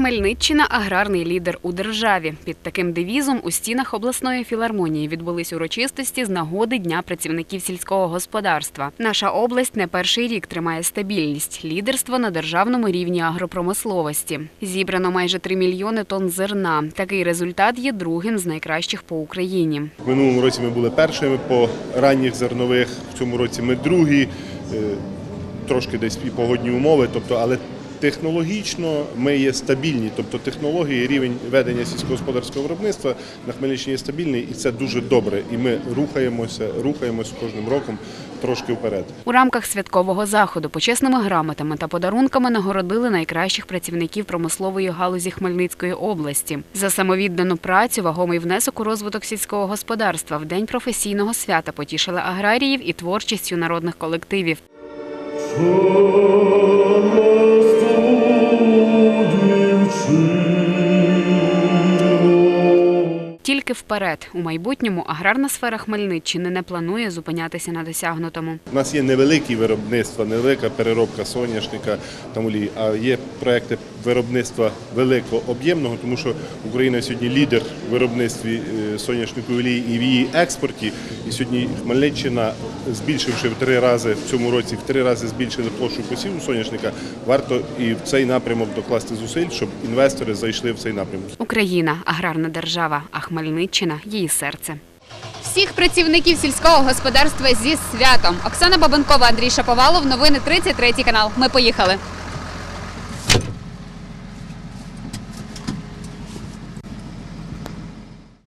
Хмельниччина аграрний лідер у державі. Під таким девізом у стінах обласної філармонії відбулись урочистості з нагоди Дня працівників сільського господарства. Наша область не перший рік тримає стабільність, лідерство на державному рівні агропромисловості. Зібрано майже 3 мільйони тонн зерна. Такий результат є другим з найкращих по Україні. В минулому році ми були першими по ранніх зернових, в цьому році ми другі, Е, трошки десь і погодні умови, тобто, але технологічно ми є стабільні, тобто технології, рівень ведення сільськогосподарського виробництва на Хмельниччині є стабільний, і це дуже добре. І ми рухаємося, рухаємося кожним роком трошки вперед. У рамках святкового заходу почесними грамотами та подарунками нагородили найкращих працівників промислової галузі Хмельницької області. За самовіддану працю вагомий внесок у розвиток сільського господарства в день професійного свята потішили аграріїв і творчістю народних колективів. Тільки вперед у майбутньому аграрна сфера Хмельниччини не планує зупинятися на досягнутому. У нас є невеликі виробництва, невелика переробка соняшника та олії, а є проекти виробництва великого об'ємного, тому що Україна сьогодні лідер в виробництві е, соняшникової олії і в її експорті. І сьогодні Хмельниччина, збільшивши в три рази в цьому році, в три рази збільшили площу посіву соняшника. Варто і в цей напрямок докласти зусиль, щоб інвестори зайшли в цей напрямок. Україна аграрна держава, а Хмельниччина її серце. Всіх працівників сільського господарства зі святом. Оксана Бабенкова, Андрій Шаповалов. Новини 33 канал. Ми поїхали.